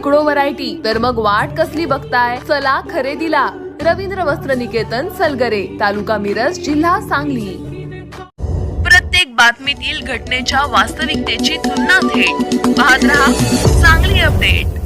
शेकडो व्हरायटी. तर मग वाट कसली बघताय? चला खरेदीला. रवींद्र वस्त्र निकेतन सलगरे तालुका मिरज जिल्हा सांगली. प्रत्येक बातमीतील घटनेच्या वास्तविकतेची तुलना थेट. पाहत रहा सांगली अपडेट.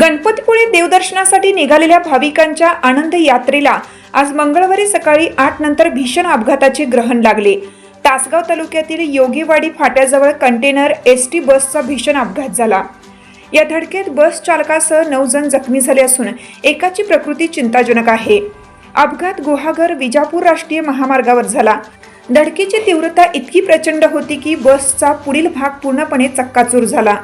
गणपतीपुळे देवदर्शनासाठी निघालेल्या भाविकांच्या आनंद यात्रेला आज मंगळवारी सकाळी आठ नंतर भीषण अपघाताचे ग्रहण लागले. तासगाव तालुक्यातील योगीवाडी फाट्याजवळ कंटेनर एस टी बसचा भीषण अपघात झाला. या धडकेत बस चालकासह नऊ जण जखमी झाले असून एकाची प्रकृती चिंताजनक आहे. अपघात गुहागर विजापूर राष्ट्रीय महामार्गावर झाला. धडकेची तीव्रता इतकी प्रचंड होती की बसचा पुढील भाग पूर्णपणे चक्काचूर झाला.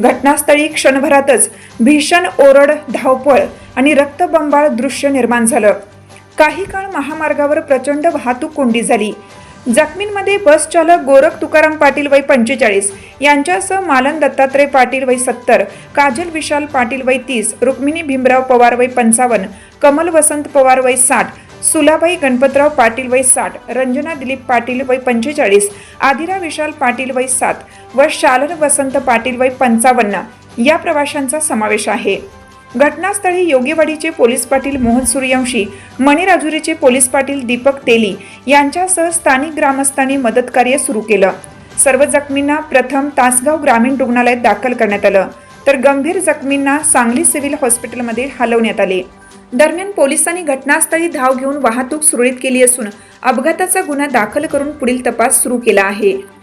घटनास्थळी क्षणभरातच भीषण ओरड धावपळ आणि रक्तबंबाळ दृश्य निर्माण झालं. काही काळ महामार्गावर प्रचंड वाहतूक कोंडी झाली. जखमींमध्ये बस चालक गोरख तुकाराम पाटील वय पंचेचाळीस यांच्यासह मालन दत्तात्रय पाटील वय सत्तर काजल विशाल पाटील वय तीस रुक्मिणी भीमराव पवार वय पंचावन्न कमल वसंत पवार वय साठ सुलाबाई गणपतराव पाटील वय साठ रंजना दिलीप पाटील वय पंचेचाळीस आदिरा विशाल पाटील वय सात व शालन वसंत पाटील वय पंचावन्न या प्रवाशांचा समावेश आहे. घटनास्थळी योगेवाडीचे पोलीस पाटील मोहन सूर्यवंशी मणिराजुरीचे पोलीस पाटील दीपक तेली यांच्यासह स्थानिक ग्रामस्थांनी मदतकार्य सुरू केलं. सर्व जखमींना प्रथम तासगाव ग्रामीण रुग्णालयात दाखल करण्यात आलं. तर गंभीर जखमींना सांगली सिव्हिल हॉस्पिटलमध्ये हलवण्यात आले. दरम्यान पोलिसांनी घटनास्थळी धाव घेऊन वाहतूक सुरळीत केली असून अपघाताचा गुन्हा दाखल करून पुढील तपास सुरू केला आहे.